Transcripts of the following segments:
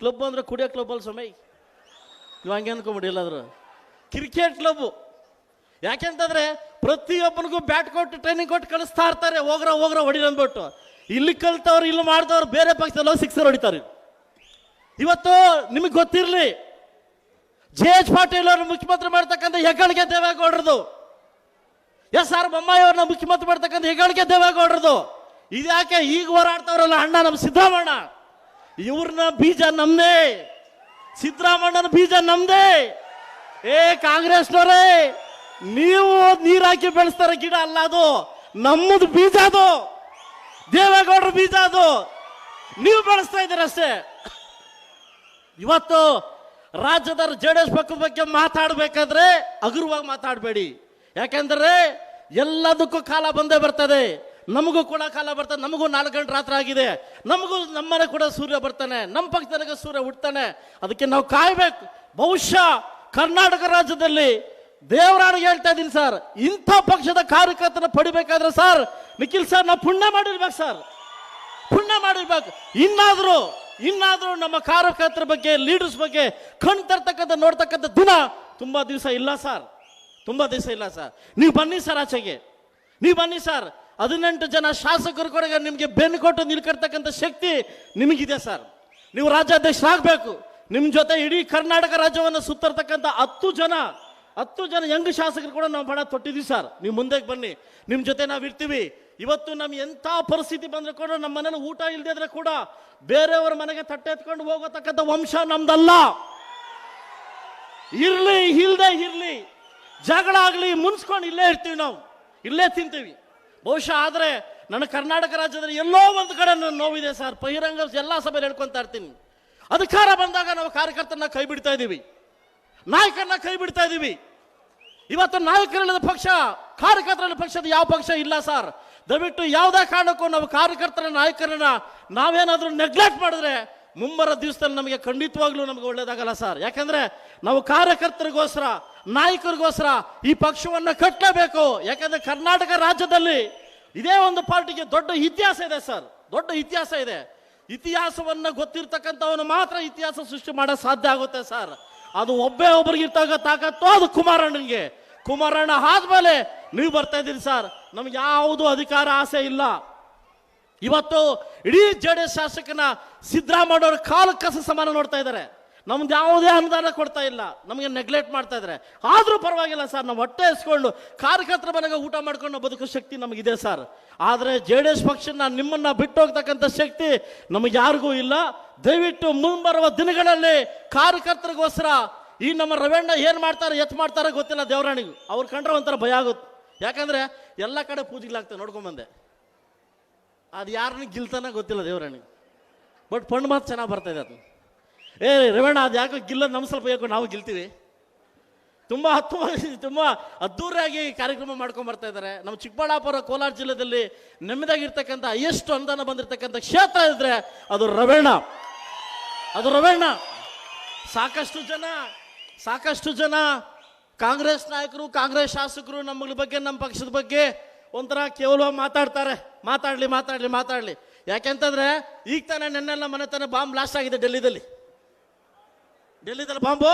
Club ಅಂದ್ರೆ ಕುಡಿಯೋ club ಅಲ್ಲ ಸಮಯ ನೀವು ಹಂಗೆ ಅಂದ್ಕೊಂಬಿಡಿ ಇಲ್ಲಾದ್ರು ಕ್ರಿಕೆಟ್ ಕ್ಲಬ್ಬು ಯಾಕೆಂತಂದ್ರೆ ಪ್ರತಿಯೊಬ್ಬನಿಗೂ ಬ್ಯಾಟ್ ಕೊಟ್ಟು ಟ್ರೈನಿಂಗ್ ಕೊಟ್ಟು ಕಳಿಸ್ತಾ ಇರ್ತಾರೆ. ಹೋಗ್ರ ಹೋಗ್ರ ಹೊಡಿರಿ ಅಂದ್ಬಿಟ್ಟು. ಇಲ್ಲಿ ಕಲ್ತವ್ರು, ಇಲ್ಲಿ ಮಾಡಿದವ್ರು ಬೇರೆ ಪಕ್ಷದಲ್ಲಿ ಹೋಗಿ ಸಿಕ್ಸರ್ ಹೊಡಿತಾರೆ. ಇವತ್ತು ನಿಮಗೆ ಗೊತ್ತಿರಲಿ ಜೆ ಎಚ್ ಪಾಟೀಲ್ ಅವ್ರನ್ನ ಮುಖ್ಯಮಂತ್ರಿ ಮಾಡ್ತಕ್ಕಂಥ ಹೆಗ್ಗಳಿಕೆ ದೇವೇಗೌಡರದು. ಎಸ್ ಆರ್ ಬೊಮ್ಮಾಯಿ ಅವ್ರನ್ನ ಮುಖ್ಯಮಂತ್ರಿ ಮಾಡ್ತಕ್ಕಂಥ ಹೆಗ್ಗಳಿಕೆ ದೇವೇಗೌಡರದು. ಇದ್ಯಾಕೆ ಈಗ ಹೋರಾಡ್ತವ್ರಲ್ಲ ಅಣ್ಣ ನಮ್ಮ ಸಿದ್ದರಾಮಣ್ಣ ಇವ್ರನ್ನ ಬೀಜ ನಮ್ದೇ. ಸಿದ್ದರಾಮಣ್ಣನ ಬೀಜ ನಮ್ದೇ. ಏ, ಕಾಂಗ್ರೆಸ್ನವರೇ, ನೀವು ನೀರ್ ಹಾಕಿ ಬೆಳೆಸ್ತಾರ ಗಿಡ ಅಲ್ಲ ಅದು. ನಮ್ಮದು ಬೀಜ ಅದು. ದೇವೇಗೌಡರ ಬೀಜ ಅದು. ನೀವು ಬೆಳೆಸ್ತಾ ಇದ್ದೀರ ಅಷ್ಟೇ. ಇವತ್ತು ರಾಜ್ಯದ ಜೆ ಡಿ ಎಸ್ ಪಕ್ಷದ ಬಗ್ಗೆ ಮಾತಾಡಬೇಕಾದ್ರೆ ಹಗುರವಾಗಿ ಮಾತಾಡಬೇಡಿ. ಯಾಕೆಂದ್ರೆ ಎಲ್ಲದಕ್ಕೂ ಕಾಲ ಬಂದೇ ಬರ್ತದೆ. ನಮಗೂ ಕೂಡ ಕಾಲ ಬರ್ತದೆ ನಮಗೂ ನಾಲ್ಕು ಗಂಟೆ ರಾತ್ರಿ ಆಗಿದೆ. ನಮಗೂ ನಮ್ಮನೆ ಕೂಡ ಸೂರ್ಯ ಬರ್ತಾನೆ ನಮ್ಮ ಪಕ್ಷದಾಗ ಸೂರ್ಯ ಹುಡ್ತಾನೆ ಅದಕ್ಕೆ ನಾವು ಕಾಯಬೇಕು. ಬಹುಶಃ ಕರ್ನಾಟಕ ರಾಜ್ಯದಲ್ಲಿ ದೇವರಾಣಿ ಹೇಳ್ತಾ ಇದ್ದೀನಿ ಸರ್, ಇಂಥ ಪಕ್ಷದ ಕಾರ್ಯಕರ್ತನ ಪಡಿಬೇಕಾದ್ರೆ ಸರ್, ನಿಖಿಲ್ ಸರ್, ನಾವು ಪುಣ್ಯ ಮಾಡಿರ್ಬೇಕು ಸರ್. ಪುಣ್ಯ ಮಾಡಿರ್ಬೇಕು. ಇನ್ನಾದರೂ ಇನ್ನಾದರೂ ನಮ್ಮ ಕಾರ್ಯಕರ್ತರ ಬಗ್ಗೆ ಲೀಡರ್ಸ್ ಬಗ್ಗೆ ಕಣ್ ತರ್ತಕ್ಕಂಥ, ನೋಡ್ತಕ್ಕಂಥ ದಿನ ತುಂಬಾ ದಿವಸ ಇಲ್ಲ ಸರ್. ತುಂಬಾ ದಿವಸ ಇಲ್ಲ ಸರ್. ನೀವು ಬನ್ನಿ ಸರ್ ಆಚೆಗೆ. ನೀವು ಬನ್ನಿ ಸರ್. ಹದಿನೆಂಟು ಜನ ಶಾಸಕರು ಕೂಡ ನಿಮಗೆ ಬೆನ್ನು ಕೊಟ್ಟು ನಿಲ್ಕರ್ತಕ್ಕಂಥ ಶಕ್ತಿ ನಿಮಗಿದೆ ಸರ್. ನೀವು ರಾಜ್ಯಾಧ್ಯಕ್ಷರಾಗಬೇಕು. ನಿಮ್ಮ ಜೊತೆ ಇಡೀ ಕರ್ನಾಟಕ ರಾಜ್ಯವನ್ನು ಸುತ್ತರ್ತಕ್ಕಂಥ ಹತ್ತು ಜನ ಹತ್ತು ಜನ ಯಂಗ್ ಶಾಸಕರು ಕೂಡ ನಾವು ಬಹಳ ತೊಟ್ಟಿದ್ದೀವಿ ಸರ್. ನೀವು ಮುಂದಕ್ಕೆ ಬನ್ನಿ. ನಿಮ್ಮ ಜೊತೆ ನಾವು ಇರ್ತೀವಿ. ಇವತ್ತು ನಮ್ಮ ಎಂಥ ಪರಿಸ್ಥಿತಿ ಬಂದ್ರೆ ಕೂಡ ನಮ್ಮ ಮನೇಲಿ ಊಟ ಇಲ್ಲದೆ ಇದ್ರೆ ಕೂಡ ಬೇರೆಯವರ ಮನೆಗೆ ತಟ್ಟೆ ಎತ್ಕೊಂಡು ಹೋಗತಕ್ಕಂಥ ವಂಶ ನಮ್ದಲ್ಲ. ಇರಲಿ ಇಲ್ಲದೆ ಇರಲಿ. ಜಗಳ ಆಗಲಿ ಮುನ್ಸ್ಕೊಂಡು ಇಲ್ಲೇ ಇರ್ತೀವಿ ನಾವು. ಇಲ್ಲೇ ತಿಂತೀವಿ. ಬಹುಶಃ ಆದರೆ ನನ್ನ ಕರ್ನಾಟಕ ರಾಜ್ಯದಲ್ಲಿ ಎಲ್ಲೋ ಒಂದು ಕಡೆ ನನ್ನ ನೋವಿದೆ ಸರ್. ಬಹಿರಂಗ ಎಲ್ಲ ಸಭೆಯಲ್ಲಿ ಹೇಳ್ಕೊಂತ ಇರ್ತೀನಿ. ಅಧಿಕಾರ ಬಂದಾಗ ನಾವು ಕಾರ್ಯಕರ್ತರನ್ನ ಕೈ ಬಿಡ್ತಾ ಇದ್ದೀವಿ. ನಾಯಕರನ್ನ ಕೈ ಬಿಡ್ತಾ ಇದ್ದೀವಿ. ಇವತ್ತು ನಾಯಕರಿಲ್ಲದ ಪಕ್ಷ ಕಾರ್ಯಕರ್ತರಲ್ಲಿ ಪಕ್ಷದ ಯಾವ ಪಕ್ಷ ಇಲ್ಲ ಸರ್. ದಯವಿಟ್ಟು ಯಾವುದೇ ಕಾರಣಕ್ಕೂ ನಾವು ಕಾರ್ಯಕರ್ತರ ನಾಯಕರನ್ನ ನಾವೇನಾದರೂ ನೆಗ್ಲೆಕ್ಟ್ ಮಾಡಿದ್ರೆ ಮುಂಬರ ದಿವಸದಲ್ಲಿ ನಮಗೆ ಖಂಡಿತವಾಗ್ಲೂ ನಮಗೆ ಒಳ್ಳೇದಾಗಲ್ಲ ಸರ್. ಯಾಕಂದ್ರೆ ನಾವು ಕಾರ್ಯಕರ್ತರಿಗೋಸ್ಕರ, ನಾಯಕರಿಗೋಸ್ಕರ ಈ ಪಕ್ಷವನ್ನ ಕಟ್ಟಲೇಬೇಕು. ಯಾಕಂದ್ರೆ ಕರ್ನಾಟಕ ರಾಜ್ಯದಲ್ಲಿ ಇದೇ ಒಂದು ಪಾರ್ಟಿಗೆ ದೊಡ್ಡ ಇತಿಹಾಸ ಇದೆ ಸರ್. ದೊಡ್ಡ ಇತಿಹಾಸ ಇದೆ. ಇತಿಹಾಸವನ್ನ ಗೊತ್ತಿರ್ತಕ್ಕಂಥವನು ಮಾತ್ರ ಇತಿಹಾಸ ಸೃಷ್ಟಿ ಮಾಡೋ ಸಾಧ್ಯ ಆಗುತ್ತೆ ಸರ್. ಅದು ಒಬ್ಬೇ ಒಬ್ಬರಿಗೆ ಇರ್ತಾಗ ತಾಕತ್ತು ಅದು ಕುಮಾರಣ್ಣನಿಗೆ. ಕುಮಾರಣ್ಣ ಆದ್ಮೇಲೆ ನೀವು ಬರ್ತಾ ಇದ್ದೀರಿ ಸರ್. ನಮ್ಗೆ ಯಾವುದು ಅಧಿಕಾರ ಆಸೆ ಇಲ್ಲ. ಇವತ್ತು ಇಡೀ ಜೆ ಶಾಸಕನ ಸಿದ್ದರಾಮಯ್ಯವ್ರ ಕಾಲು ಕಸ ಸಮಾನ ನೋಡ್ತಾ ಇದ್ದಾರೆ. ನಮ್ದು ಯಾವುದೇ ಅನುದಾನ ಕೊಡ್ತಾ ಇಲ್ಲ. ನಮಗೆ ನೆಗ್ಲೆಕ್ಟ್ ಮಾಡ್ತಾ ಇದ್ರೆ. ಆದರೂ ಪರವಾಗಿಲ್ಲ ಸರ್, ನಾವು ಹೊಟ್ಟೆ ಇಸ್ಕೊಂಡು ಕಾರ್ಯಕರ್ತರ ಮನೆಗೆ ಊಟ ಮಾಡ್ಕೊಂಡು ಬದುಕೋ ಶಕ್ತಿ ನಮಗಿದೆ ಸರ್. ಆದರೆ ಜೆ ಡಿ ಎಸ್ ಪಕ್ಷನ ನಿಮ್ಮನ್ನು ಬಿಟ್ಟು ಹೋಗ್ತಕ್ಕಂಥ ಶಕ್ತಿ ನಮಗೆ ಯಾರಿಗೂ ಇಲ್ಲ. ದಯವಿಟ್ಟು ಮುಂಬರುವ ದಿನಗಳಲ್ಲಿ ಕಾರ್ಯಕರ್ತರಿಗೋಸ್ಕರ ಈ ನಮ್ಮ ರವೆಣ್ಣ ಏನು ಮಾಡ್ತಾರೆ, ಎತ್ ಮಾಡ್ತಾರೆ ಗೊತ್ತಿಲ್ಲ ದೇವರಾಣಿಗೂ. ಅವ್ರು ಕಂಡ್ರೆ ಒಂಥರ ಭಯ ಆಗುತ್ತೆ. ಯಾಕಂದರೆ ಎಲ್ಲ ಕಡೆ ಪೂಜೆಗಳಾಗ್ತವೆ ನೋಡ್ಕೊಂಬಂದೆ ಅದು ಯಾರನ್ನ ಗಿಲ್ತಾನ ಗೊತ್ತಿಲ್ಲ ದೇವರಾಣಿಗೆ. ಬಟ್ ಪಣ್ಣು ಮಾತು ಚೆನ್ನಾಗಿ ಬರ್ತಾ ಇದೆ ಅದು. ಏ, ರೇವಣ್ಣ, ಅದು ಯಾಕೋ ಗಿಲ್ಲ ನಮ್ಮ ಸ್ವಲ್ಪ ಯಾಕೋ ನಾವು ಗೆಲ್ತೀವಿ. ತುಂಬ ಹತ್ತು ತುಂಬ ಅದ್ದೂರಿಯಾಗಿ ಕಾರ್ಯಕ್ರಮ ಮಾಡ್ಕೊಂಡ್ ಬರ್ತಾ ಇದ್ದಾರೆ. ನಮ್ಮ ಚಿಕ್ಕಬಳ್ಳಾಪುರ ಕೋಲಾರ ಜಿಲ್ಲೆಯಲ್ಲಿ ನೆಮ್ಮದಿಯಾಗಿರ್ತಕ್ಕಂಥ ಎಷ್ಟು ಅನುದಾನ ಬಂದಿರತಕ್ಕಂಥ ಕ್ಷೇತ್ರ ಇದ್ರೆ ಅದು ರವೇಣ ಅದು ರವೇಣ ಸಾಕಷ್ಟು ಜನ ಸಾಕಷ್ಟು ಜನ ಕಾಂಗ್ರೆಸ್ ನಾಯಕರು, ಕಾಂಗ್ರೆಸ್ ಶಾಸಕರು ನಮ್ಮ ಬಗ್ಗೆ, ನಮ್ಮ ಪಕ್ಷದ ಬಗ್ಗೆ ಒಂಥರ ಕೇವಲ ಮಾತಾಡ್ತಾರೆ. ಮಾತಾಡ್ಲಿ ಮಾತಾಡ್ಲಿ ಮಾತಾಡ್ಲಿ. ಯಾಕೆಂತಂದ್ರೆ ಈಗ ತಾನೇ ನೆನ್ನೆಲ್ಲ ಮನೆ ತಾನೇ ಬಾಂಬ್ ಬ್ಲಾಸ್ಟ್ ಆಗಿದೆ ಡೆಲ್ಲಿದಲ್ಲಿ. ಡೆಲ್ಲಿದಲ್ಲಿ ಬಾಂಬು?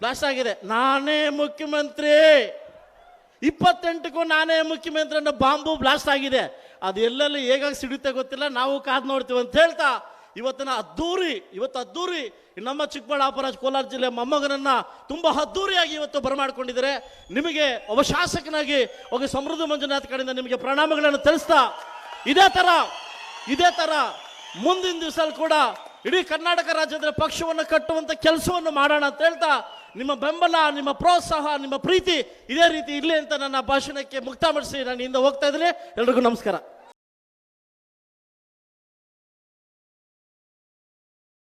ಬ್ಲಾಸ್ಟ್ ಆಗಿದೆ. ನಾನೇ ಮುಖ್ಯಮಂತ್ರಿ. ಇಪ್ಪತ್ತೆಂಟಕ್ಕೂ ನಾನೇ ಮುಖ್ಯಮಂತ್ರಿ ಅನ್ನೋ ಬಾಂಬು ಬ್ಲಾಸ್ಟ್ ಆಗಿದೆ. ಅದು ಎಲ್ಲೆಲ್ಲಿ ಹೇಗಾಗಿ ಸಿಡುತ್ತೆ ಗೊತ್ತಿಲ್ಲ. ನಾವು ಕಾದು ನೋಡ್ತೀವಿ ಅಂತ ಹೇಳ್ತಾ ಇವತ್ತಿನ ಅದ್ದೂರಿ, ಇವತ್ತು ಅದ್ದೂರಿ ನಮ್ಮ ಚಿಕ್ಕಬಳ್ಳಾಪುರ, ಕೋಲಾರ ಜಿಲ್ಲೆ ಮೊಮ್ಮಗನನ್ನು ತುಂಬಾ ಅದ್ದೂರಿಯಾಗಿ ಇವತ್ತು ಬರಮಾಡ್ಕೊಂಡಿದ್ದಾರೆ. ನಿಮಗೆ ಒಬ್ಬ ಶಾಸಕನಾಗಿ, ಒಬ್ಬ ಸಮೃದ್ಧ ಮಂಜುನಾಥ್ ಕಡೆಯಿಂದ ನಿಮಗೆ ಪ್ರಣಾಮಗಳನ್ನು ತಿಳಿಸ್ತಾ ಇದೇ ತರ ಇದೇ ತರ ಮುಂದಿನ ದಿವಸ ಕೂಡ ಇಡೀ ಕರ್ನಾಟಕ ರಾಜ್ಯದ ಪಕ್ಷವನ್ನು ಕಟ್ಟುವಂತ ಕೆಲಸವನ್ನು ಮಾಡೋಣ ಅಂತ ಹೇಳ್ತಾ ನಿಮ್ಮ ಬೆಂಬಲ, ನಿಮ್ಮ ಪ್ರೋತ್ಸಾಹ, ನಿಮ್ಮ ಪ್ರೀತಿ ಇದೇ ರೀತಿ ಇರಲಿ ಅಂತ ನನ್ನ ಭಾಷಣಕ್ಕೆ ಮುಕ್ತ ಮಾಡಿಸಿ ನಾನು ಹಿಂದೆ ಹೋಗ್ತಾ ಇದ್ದೀನಿ. ಎಲ್ರಿಗೂ ನಮಸ್ಕಾರ.